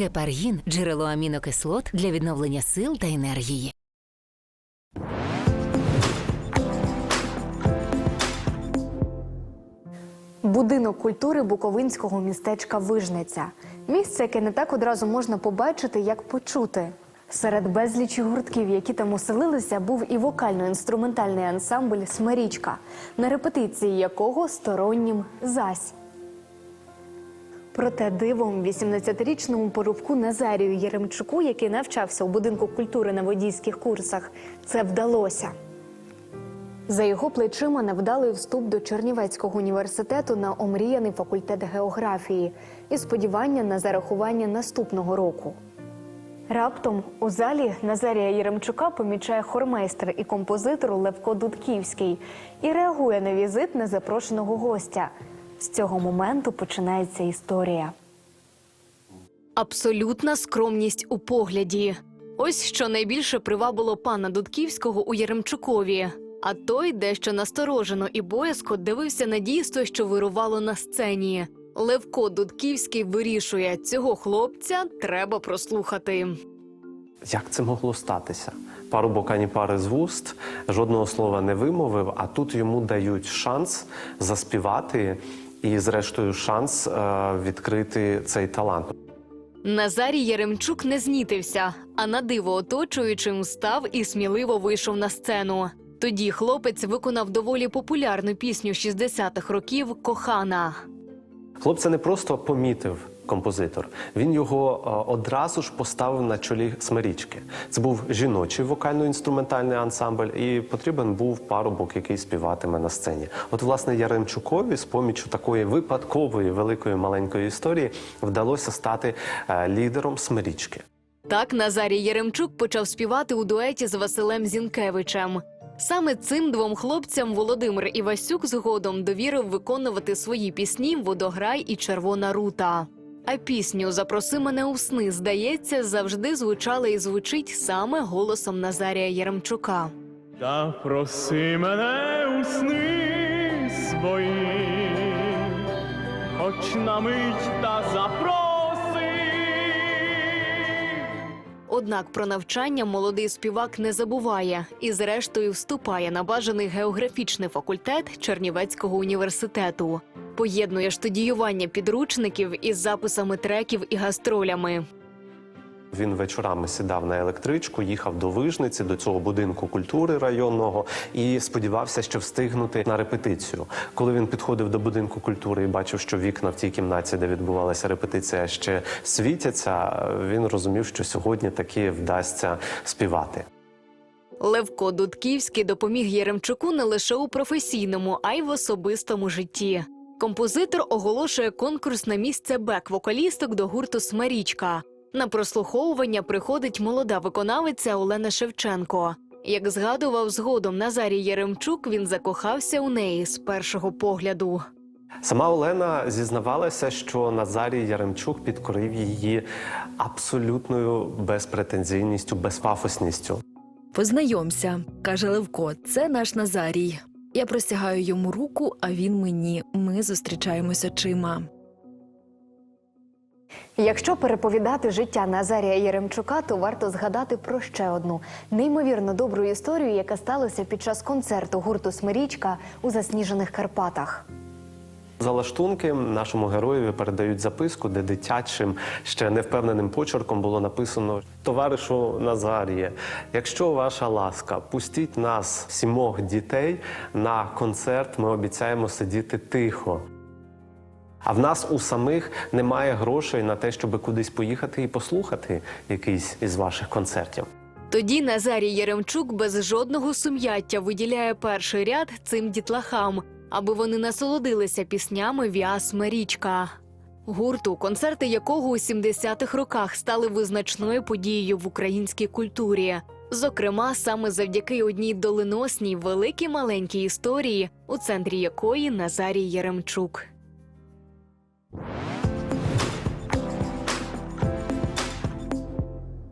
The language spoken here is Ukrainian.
Гепаргін джерело амінокислот для відновлення сил та енергії. Будинок культури буковинського містечка Вижниця. Місце, яке не так одразу можна побачити, як почути. Серед безлічі гуртків, які там оселилися, був і вокально-інструментальний ансамбль Смирічка, на репетиції якого стороннім зась. Проте дивом 18-річному порубку Назарію Єремчуку, який навчався у будинку культури на водійських курсах, це вдалося. За його плечима невдалий вступ до Чернівецького університету на омріяний факультет географії і сподівання на зарахування наступного року. Раптом у залі Назарія Єремчука помічає хормейстер і композитор Левко Дудківський і реагує на візит незапрошеного гостя. З цього моменту починається історія. Абсолютна скромність у погляді. Ось що найбільше привабило пана Дудківського у Яремчукові. А той дещо насторожено і боязко дивився на дійство, що вирувало на сцені. Левко Дудківський вирішує, цього хлопця треба прослухати. Як це могло статися? Парубок ані пари з вуст, жодного слова не вимовив, а тут йому дають шанс заспівати і, зрештою, шанс е, відкрити цей талант. Назарій Яремчук не знітився, а на диво оточуючим став і сміливо вийшов на сцену. Тоді хлопець виконав доволі популярну пісню 60-х років Кохана. Хлопця не просто помітив композитор, він його е, одразу ж поставив на чолі смирічки. Це був жіночий вокально-інструментальний ансамбль, і потрібен був парубок, який співатиме на сцені. От, власне, Яремчукові з помічю такої випадкової великої маленької історії вдалося стати е, лідером смирічки. Так Назарій Яремчук почав співати у дуеті з Василем Зінкевичем. Саме цим двом хлопцям Володимир Івасюк згодом довірив виконувати свої пісні Водограй і Червона рута. А пісню Запроси мене у сни, здається, завжди звучала і звучить саме голосом Назарія Яремчука. Та проси мене у сни свої, хоч на мить та запроси. Однак про навчання молодий співак не забуває і, зрештою, вступає на бажаний географічний факультет Чернівецького університету. Поєднує студіювання підручників із записами треків і гастролями. Він вечорами сідав на електричку, їхав до Вижниці, до цього будинку культури районного, і сподівався, що встигнути на репетицію. Коли він підходив до будинку культури і бачив, що вікна в тій кімнаті, де відбувалася репетиція, ще світяться, він розумів, що сьогодні таки вдасться співати. Левко Дудківський допоміг Єремчуку не лише у професійному, а й в особистому житті. Композитор оголошує конкурс на місце бек-вокалісток до гурту Смарічка. На прослуховування приходить молода виконавиця Олена Шевченко. Як згадував згодом Назарій Яремчук, він закохався у неї з першого погляду. Сама Олена зізнавалася, що Назарій Яремчук підкорив її абсолютною безпретензійністю, безпафосністю. Познайомся, каже Левко, це наш Назарій. Я простягаю йому руку, а він мені. Ми зустрічаємося чима. Якщо переповідати життя Назарія Єремчука, то варто згадати про ще одну неймовірно добру історію, яка сталася під час концерту гурту Смирічка у засніжених Карпатах. За лаштунки нашому героєві передають записку, де дитячим ще невпевненим почерком було написано: Товаришу Назаріє, якщо ваша ласка, пустіть нас, сімох дітей, на концерт. Ми обіцяємо сидіти тихо. А в нас у самих немає грошей на те, щоб кудись поїхати і послухати якийсь із ваших концертів. Тоді Назарій Яремчук без жодного сум'яття виділяє перший ряд цим дітлахам, аби вони насолодилися піснями Віас Марічка. Гурту, концерти якого у 70-х роках стали визначною подією в українській культурі. Зокрема, саме завдяки одній доленосній великій маленькій історії, у центрі якої Назарій Яремчук.